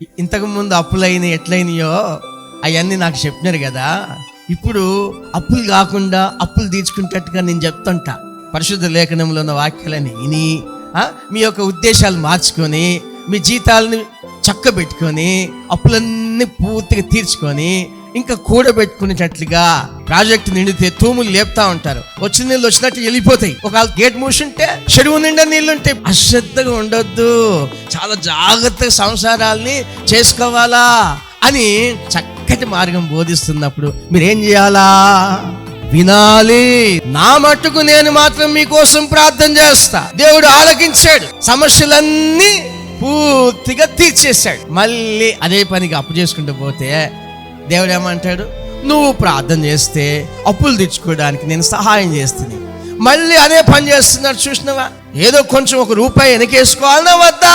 ఇంతకు ముందు అప్పులైన ఎట్లయినాయో అవన్నీ నాకు చెప్పినారు కదా. ఇప్పుడు అప్పులు కాకుండా అప్పులు తీర్చుకునేటట్టుగా నేను చెప్తుంటా. పరిశుద్ధ లేఖనంలో ఉన్న వాక్యాలని విని మీ యొక్క ఉద్దేశాలు మార్చుకొని మీ జీతాలని చక్కబెట్టుకొని అప్పులన్నీ పూర్తిగా తీర్చుకొని ఇంకా కూడబెట్టుకునేటట్లుగా ప్రాజెక్ట్ నిండితే తూములు లేపుతా ఉంటారు. వచ్చిన నీళ్ళు వచ్చినట్టు వెళ్ళిపోతాయి. ఒకవేళ గేట్ మూసుంటే చెరువు నిండా నీళ్ళు ఉంటాయి అశ్రద్ధగా ఉండొద్దు. చాలా జాగ్రత్తగా సంసారాల్ని చేసుకోవాలా అని చక్కటి మార్గం బోధిస్తున్నప్పుడు మీరేం చేయాలా? వినాలి. నా మట్టుకు నేను మాత్రం మీకోసం ప్రార్థన చేస్తా. దేవుడు ఆలకించాడు. సమస్యలన్నీ పూర్తిగా తీర్చేశాడు. మళ్ళీ అదే పనికి అప్పు చేసుకుంటూ పోతే దేవుడు ఏమంటాడు నువ్వు ప్రార్థన చేస్తే అప్పులు తెచ్చుకోవడానికి నేను సహాయం చేస్తుంది మళ్ళీ అదే పని చేస్తున్నాడు చూసినవా? ఏదో కొంచెం ఒక రూపాయి వెనకేసుకోవాలన్నా వద్దా?